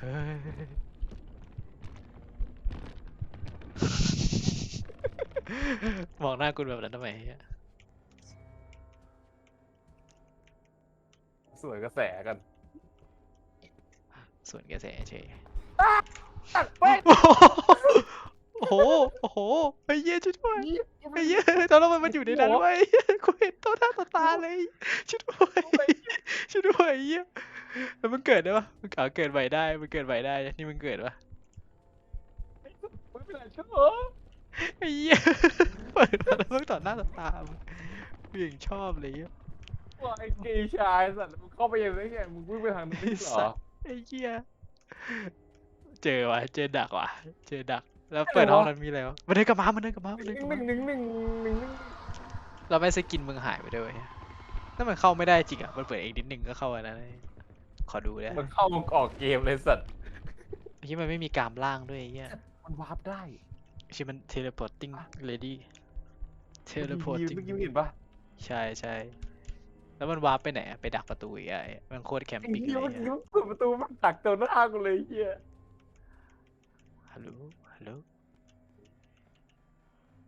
เฮ้ยมองหน้ากูแบบนั้นทำไมเหี้ยสวยกระแสกันส่วนกระแสเฉยเฮ้ยโอ้โห โอ้โหไอ้เหี้ยช่วยด้วยไอ้เหี้ยตอนนั้นมันอยู่ในนั้นด้วยกูเห็นตัวหน้าต่อตาเลยช่วยด้วยช่วยด้วยไอ้เหี้ย แล้วมันเกิดได้ปะมันเอาเกิดใหม่ได้ มันเกิดใหม่ได้ นี่มันเกิดปะไม่เป็นไรเชื่อไอ้เหี้ยเปิดมาแล้วมันต่อหน้าต่อตามึงกูยังชอบเลยเหี้ยว่าไอ้เกย์ชายสัตว์มึงเข้าไปยังไงเนี่ยมึงวิ่งไปทางนี้เหรอไอ้เหี้ยเจอว่ะ เจอดักว่ะ เจอดัก แล้วเปิดห้องนั้นมีอะไรวะมันเดินกลับมามันเดินกลับมามันหเดินนึ่กงลับหมานึ่งหนึ่งหนึ่งหนึ่งหนึ่งเราไม่สกินมึงหายไปด้วยเวยถ้ามันเข้าไม่ได้จริงอะ มันเปิดเองนิดนึงก็เข้าอันนั้นเลย ขอดูเลยมันเข้ามันออกเกมเลยสัตว์ที่มันไม่มีกรามล่างด้วยไอ้เหี้ยมันวาร์ปได้ที่มัน teleporting lady เมื่อ teleporting กี้เห็นปะใช่ใช่แล้วมันวาร์ปไปไหนอะไปดักประตูอีกอะไอ้มันโคตรแคมไอ้ปิ้งเหี้ยเลเมื่อยกี้อะเปิดประตูมันตักตัวหน้ากูเลยไอ้เหี้ยฮัลโหลฮัลโหล